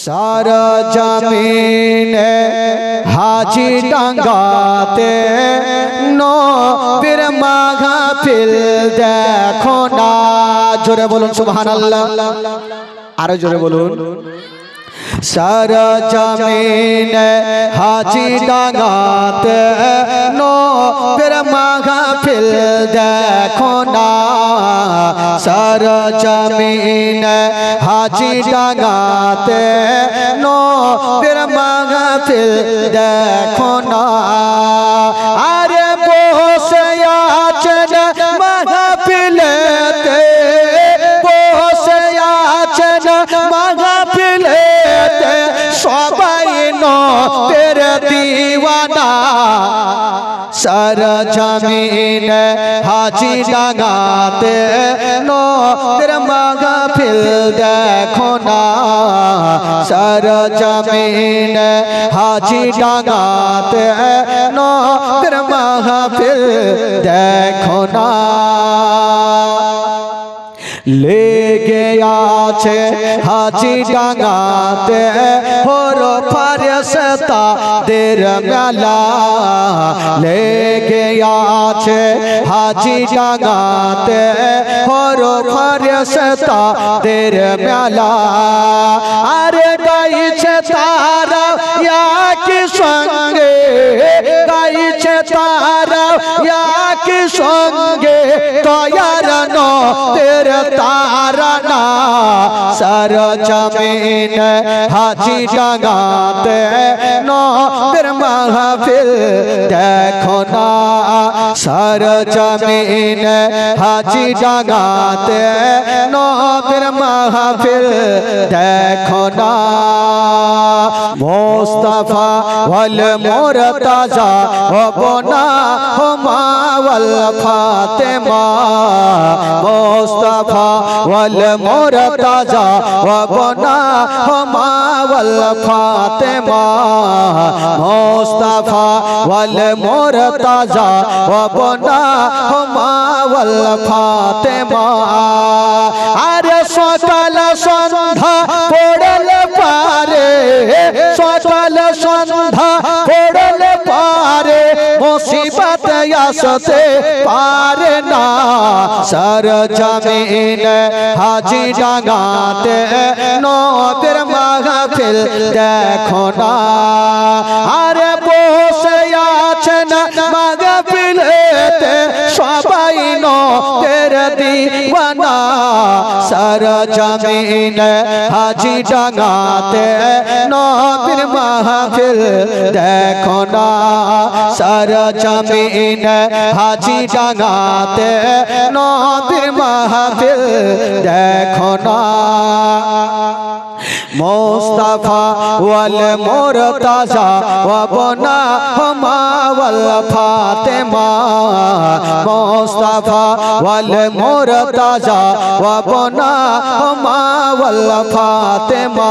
সারা জমিনে হাজি ডাঙ্গাতে নবীর মাঘা ফিল দেখো না। জোরে বলুন, সুবহানাল্লাহ। আরও জোরে বলুন। সারা জমিন হাজি ডাঙ্গাতে নো মাঘা ফিল দেখো না। সারা জমিন হাজি ডাঙ্গাতে নো মাঘা ফিল দেখো না। সর জমিন, হাজি ডাঙাতে নবীর মাঘা ফিল দেখো না। সর জমিন, হাজি ডাঙাতে নবীর মাঘা ফিল দেখো না। লেগে আছে হাজি ডাঙাতে হর ফারেস্তা দের মেলা লেগে আছে হাজি ডাঙাতে হর ফারেস্তা দের মেলা আরে গাইছে তারা কি সঙ্গে গাইছে তারা কি সঙ্গে তয়ার নো তের তারানা সর জমিন হাজি ডাঙাতে নবীর মাহফিল দেখো না সর জমিন হাজি ডাঙাতে নবীর মাহফিল দেখো না মোস্তফা ওয়াল মুরতাজা হবনা হুমা ওয়াল ফাতেমা মোস্তফা ওয়াল মুরতাজা হবনা হুমা मुर्तजा वगुना हमावल फातिमा। मुस्तफ़ा वल मोर मुर्तजा वगुना हमावल फातिमा। अरे सतल सन्धा पोड़ल पारे, सतल सन्धा মুসিবত আসতে পারে না সর জমিন হাজি ডাঙাতে নবীর মাহফিল দেখো না আরে বসে নবীর দিওয়ানা সারা জমিন হাজি ডাঙাতে নবীর মাহফিল দেখো না, সারা জমিন হাজি ডাঙাতে নবীর মাহফিল দেখো না। मुस्तफ़ा वल मोर मुर्तज़ा वबना हमा वल फातिमा। मुस्तफ़ा वल मोर मुर्तज़ा वबना हमा वल फातिमा।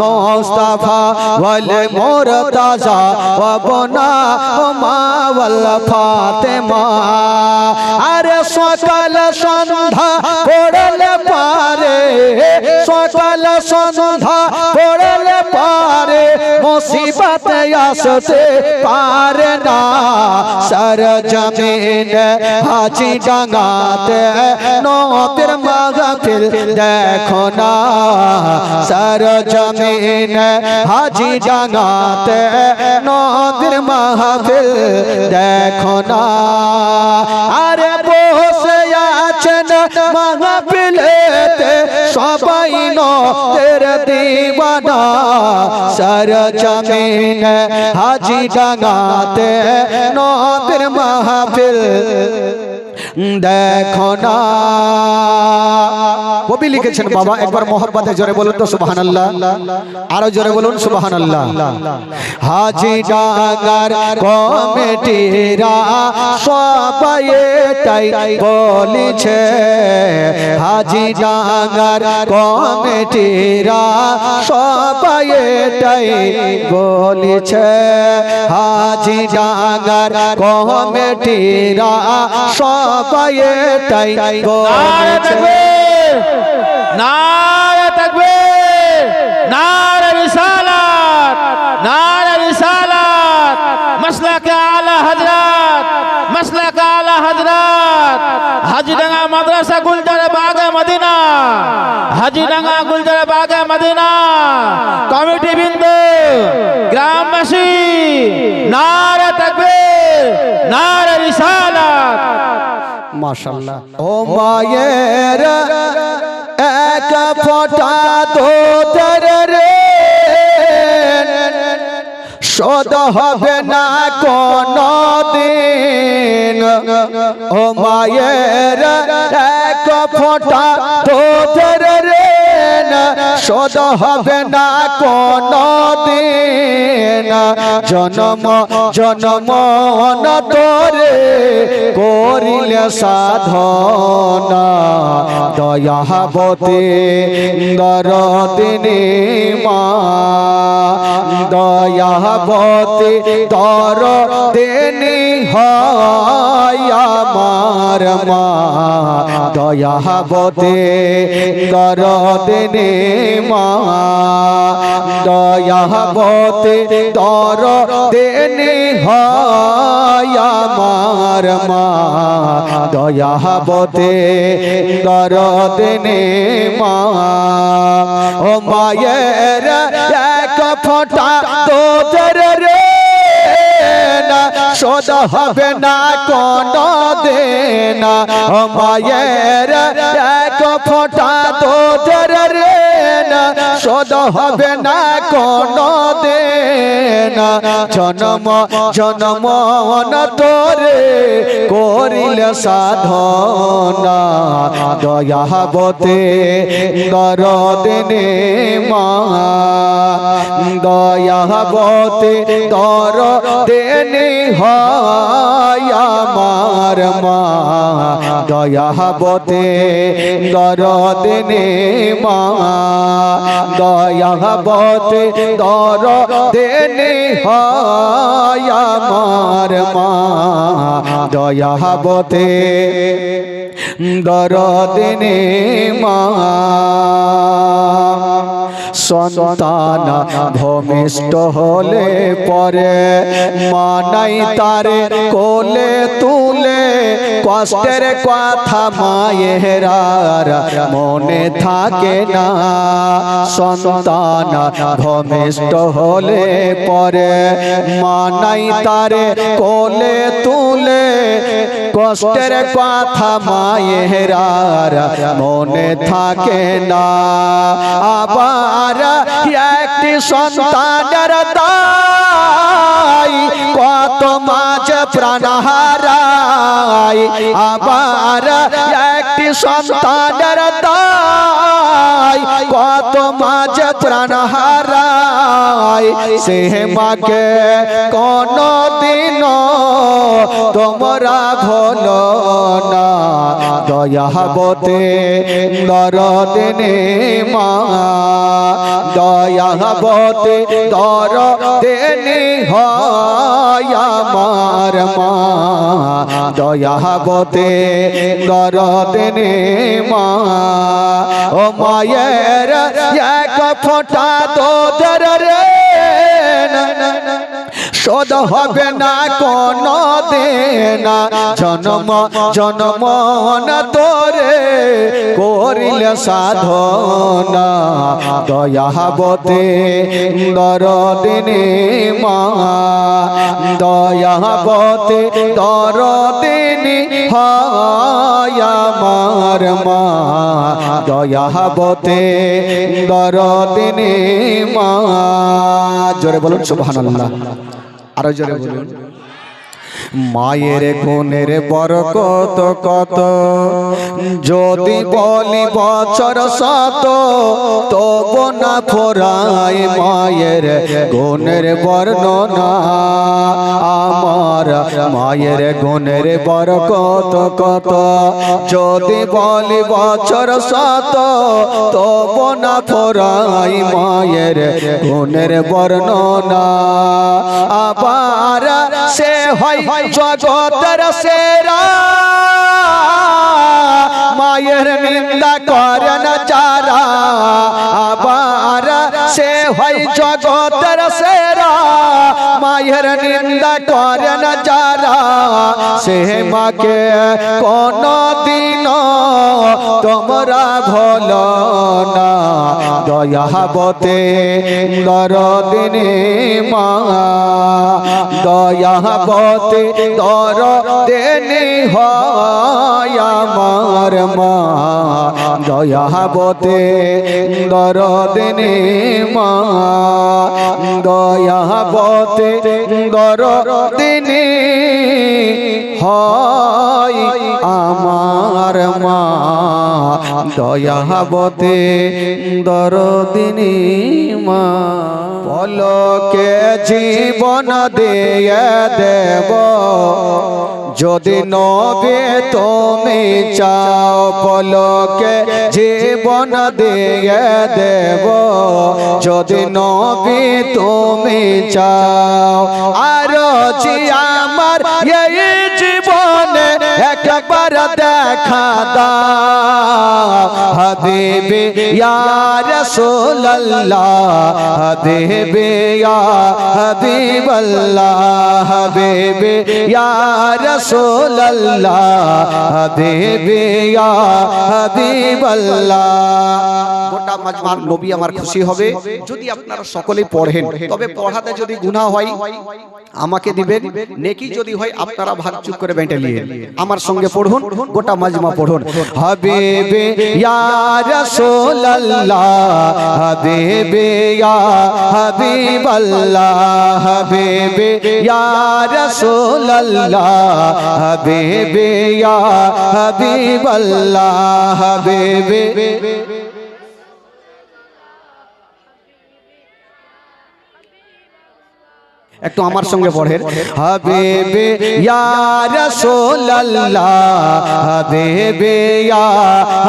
मुस्तफ़ा वल मोर मुर्तज़ा वबना हमा वल फातिमा। अरे सकल संधा সকাল সন্ধ্যা পড়লে পারে, মুসিবত আসতে পারে না। সর জমিন হাজি ডাঙাতে নবীর মাহফিল দেখো না। সর জমিন হাজি ডাঙাতে নবীর মাহফিল দেখো না। আরে বসে আছেন মাহফিলেতে সবাই নের দিবানা সর জমিন হাজি ডাঙাতে মাহফিল। দেখো না। কবি লিখেছেন বাবা একবার মোহব্বতে জোরে বলুন তো সুবহান আল্লাহ আরও জোরে বলুন সুবহান আল্লাহ হাজি ডাঙ্গার কমিটিরা সবাই এটাই বলিছে। হাজি ডাঙ্গার কমিটিরা সবাই এটাই বলিছে। হাজি ডাঙ্গার কমিটিরা সবাই তাই নারে তাকবীর নারে তাকবীর নারে রিসালাত নারে রিসালাত মাসলাকে আলা হযরত মাসলাকে আলা হযরত হাজিডাঙ্গা মাদ্রাসা গুলজারে বাগে মদিনা হাজিডাঙ্গা গুলজারে বাগে মদিনা কমিটি বৃন্দ গ্রামবাসী নারে তাকবীর নারে রিসালাত মাশাল্লাহ ও মায়ের এক ফোঁটা তোদের রে। শোধ হবে না কোন দিন ও মায়ের এক রে। শোধ হবে না জনম জনম তোরে করিলে সাধনা। দয়াবতে দরদিনী মা, দয়াবতে দর দেনি আমার মা। দয়াবতে দর দেনি মা, দয়াবতে দর দেনি হয় আমার মা। দয়াবতে দর দেনি মা। ও মায়ের এক ফোঁটা তোদের রে হবে না, কোন দেনা। মায়ের এক ফোঁটা তোদের রে না, শোধ হবে না কোন দেনা জনম জনম তোরে করিলে সাধনা। দয়াবতে দরদিনে মা দয়াবতে দর দেনি হয় আমার মা। দয়াবতে দর দেনি মা দয়াবতে দর দেনে হয় আমার মা। দয়াবতে দর দেনে মা। সন্তান ভূমিষ্ঠ হলে পরে মানাই তারে কোলে তুলে। কষ্টের কথা মায়েরার মনে থাকে না। সন্তান ভূমিষ্ঠ হলে পরে মানাই তারে কোলে তুলে। কষ্টের কথা মায়েরার মনে থাকে না আবার একটি সন্তানের দাই কত মাছ প্রাণ হারাই। আবার একটি সন্তানের দাই, কত মাছ প্রাণ হারাই। সে মাকে কোন দিন তোমরা ভোল না। দয়াবতে দরদিনে মা দয়াবতে দর দেনি হয় আমার মা দয়াবতে দর দেনি মা ও মায়ের এক ফোঁটা তোদের রে শোধ হবে না, কোন দেনা। জনম জনম না তোরে করিলে সাধনা। দয়াবতে দরদিনে মা। দয়াবতে দরদিনী হয় আমার মা। দয়াবতে দরদিনে মা। জোরে বলুন, সুবহানাল্লাহ। আরও জোরে বলুন। মায়ের কোনের বরকত কত? যদি বলি বছর শত তব না ফোরাই মায়ের গুণের বর্ণনা। আমার মায়ের গুণের বরকত কত? যদি বলি বছর শত তব না ফোরাই মায়ের গুণের বর্ণনা। আবার সে হয় জগতের সেরা মায়ের নিন্দা করেন যারা আবার সে হয় জগতের সেরা মায়ের নিন্দা করে না যারা, সে মাকে কোন দিন তোমরা ভল না। দয়াবতে দরদিনে মা দয়াবতে দর দেনি হয় আমার মা। দয়াবতে দর দেনি মা দয়াবতে গর দিনে হয় আমার মা। দয়াবতে দরদিনী মা। পলকে জীবন দিয়ে দেব। যদি নবে তুমি চাও পলকে জীবন দিয়ে দেব। যদি নবে তুমি চাও আর আমার এই জীবনে একবার দেখা ইয়া হাবিবাল্লাহ। গোটা মাজমার নবী আমার খুশি হবে। যদি আপনারা সকলে পড়েন, তবে পড়াতে যদি গুনাহ হয়, আমাকে দিবেন। নেকি যদি হয়, আপনারা ভাগচুক করে বেঁটে নিয়ে আমার সঙ্গে পড়ুন গোটা মাজমা পড়ুন। হাবিবে ইয়া রাসূলুল্লাহ হাবিবে ইয়া হাবিবাল্লাহ হাবিবে ইয়া রাসূলুল্লাহ হাবিবে ইয়া হাবিবাল্লাহ হাবিবে একটু আমার সঙ্গে পড়েন। হাবিবে ইয়া রাসূলুল্লাহ। হাবিবে ইয়া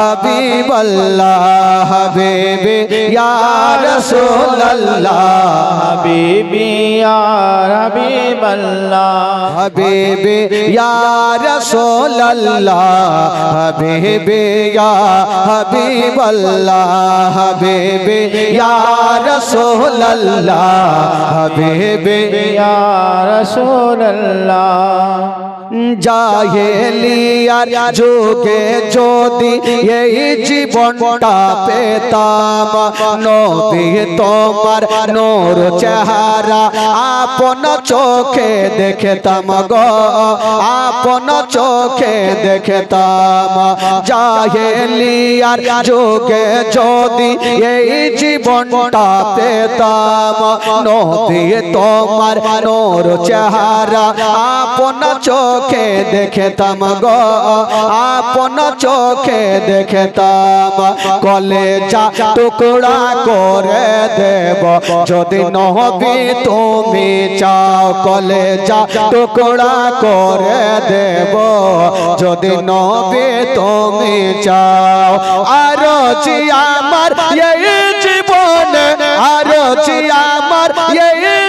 হাবিবাল্লাহ। হাবিবে ইয়া রাসূলুল্লাহ। হাবিবি ইয়া হাবিবাল্লাহ। হাবিবে ইয়া রাসূলুল্লাহ। হাবিবে ইয়া হাবিবাল্লাহ। হাবিবে ইয়া রাসূলুল্লাহ। হাবিবে ইয়া রাসূলুল্লাহ জাহেলিয়ার যুগে যদি এই জীবনটা পেতাম নবী তোমার নূর চেহারা আপন চোখে দেখতাম গো আপন চোখে দেখতাম জাহেলিয়ার যুগে যদি এই জীবনটা পেতাম নবী তোমার নূর চেহারা আপন চোখে দেখতাম গো, আপন চোখে দেখতাম। কলেজা টুকরা করে দেব, যদি নহবি তুমি চাও, কলেজা টুকরা করে দেব, যদি নহবি তুমি চাও। আর আমার এই জীবনে, আর আমার এই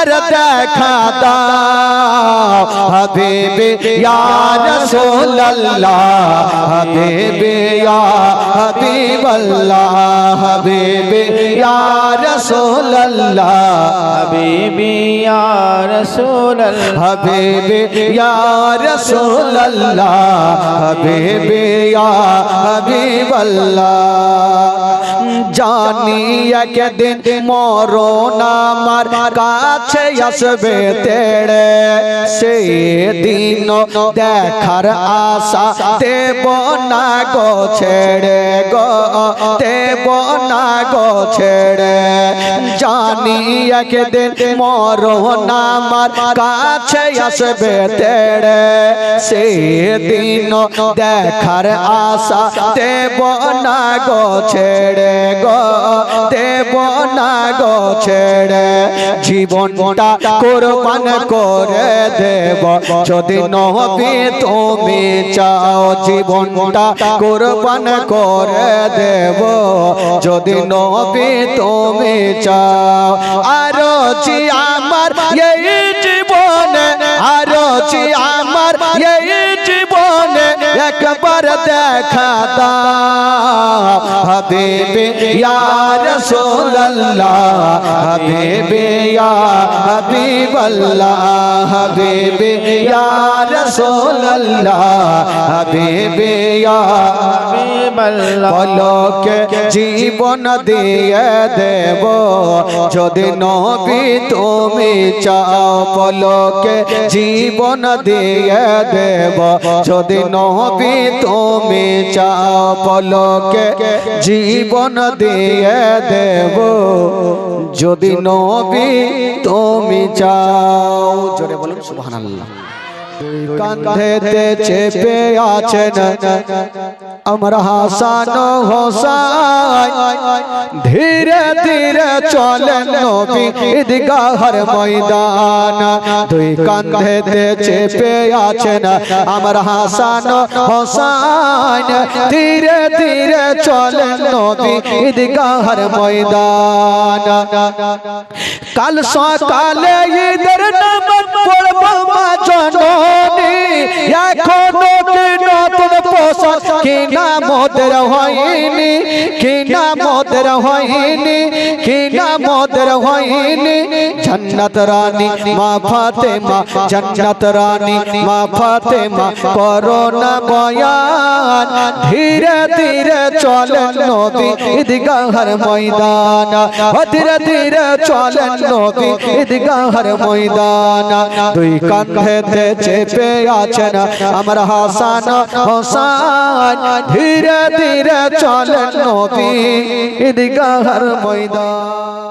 একবার দেখা দাও। হাবিবে ইয়া রাসূলুল্লাহ। হাবিবে ইয়া হাবিবাল্লাহ। হাবিবে ইয়া রাসূলুল্লাহ। হাবিবি ইয়া রাসূলুল্লাহ। হাবিবে ইয়া রাসূলুল্লাহ। হাবিবে ইয়া হাবিবাল্লাহ। জানি একদিন মরণ আমার কাছে আসবে তেড়ে। সেই দিন দেখার আশা দেব না গো ছেড়ে গো, দেব না গো ছেড়ে। জানি একদিন মরণ আমার কাছে আসবে তেড়ে। সেই দিন দেখার আশা দেব না গো ছেড়ে। গো, দেব না গো, ছেড়ে জীবনটা কোরবান করে দেব। যদি নহবি তুমি চাও জীবনটা কোরবান করে দেব। যদি নহবি তুমি চাও, আরও আমার এই জীবনে, আরও আমার এই জীবনে এক একবার দেখা দাও হাবিবে ইয়া রাসূলুল্লাহ হাবিবে ইয়া হাবিবাল্লাহ হাবিবে ইয়া রাসূলুল্লাহ হাবিবে ইয়া হাবিবাল্লাহ পলকে জীবন দিয়ে দেব যদি নবী তুমি চাও পলকে জীবন দিয়ে দেব যদি নবী তুমি চাও পলকে জীবন দিয়ে দেব। যদি নবী তুমি চাও, জোরে বলুন সুবহানাল্লাহ। কান্ধেতে চেপে আছেন আমার হাসান হোসাই ধীরে চলেন নবী ঈদগাহর ময়দান। দুই কান্ধেতে চেপে আছেন আমার হাসান হোসাইন। ধীরে ধীরে চলেন নবী ঈদগাহর ময়দান। কাল সকালে ঈদের নামাজ পড়ব মা জননী। এখনও কি নতুন পোশাক কিনা মোদের হয়নি কিনা মোদের হয়নি কিনা মোদের হয়নি জন্নত রানী ধীরে ধীরে চলেন নবী ঈদগাহর ময়দান। ধীরে ধীরে চলেন নবী ঈদগাহর ময়দান। দুই কান্ধেতে চেপে আছেন আমার হাসান হোসান। ধীরে ধীরে চলেন নবী ঈদগাহর ময়দান।